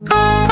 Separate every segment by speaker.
Speaker 1: 嗯。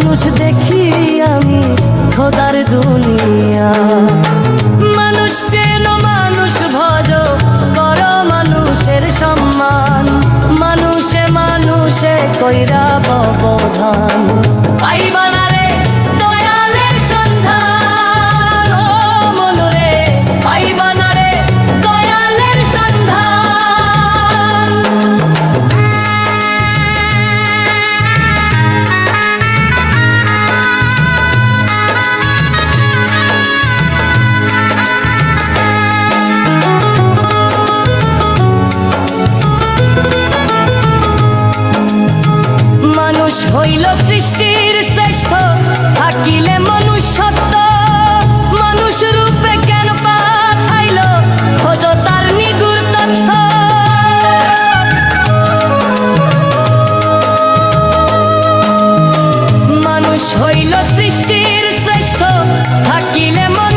Speaker 1: মানুষ দেখি আমি খোদার দুনিয়া। মানুষ চেন, মানুষ ভজ, বড় মানুষের সম্মান। মানুষে মানুষে কইরা ববধান হইল সৃষ্টির শ্রেষ্ঠ। থাকিলে মনুষ্যত্ব সত্য, মানুষ রূপে কেন পাঠাইল? খোঁজ তার নিগুর তথ্য। মানুষ হইল সৃষ্টির শ্রেষ্ঠ, থাকিলে মানুষ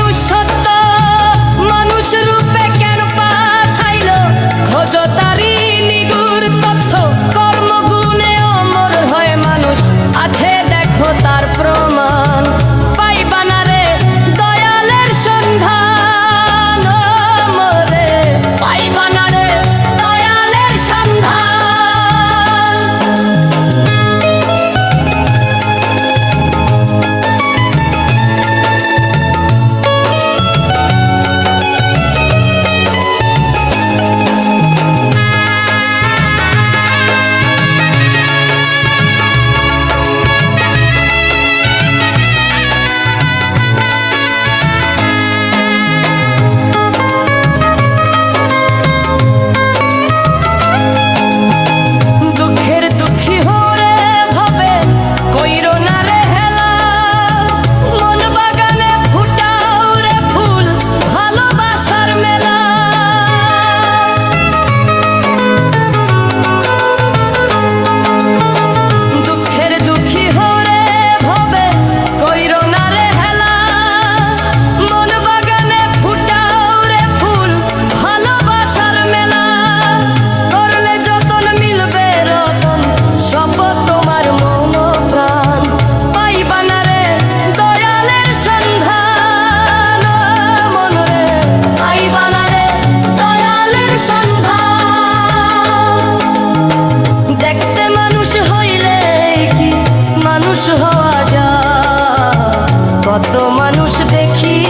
Speaker 1: কত মানুষ দেখি